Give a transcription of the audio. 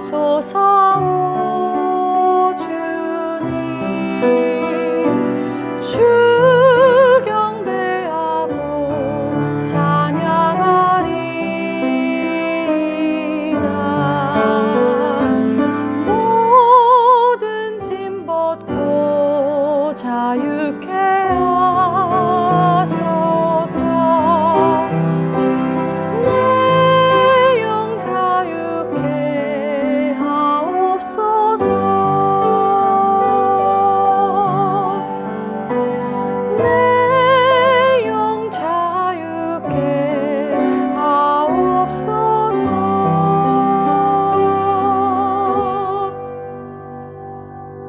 소서. 자유케 하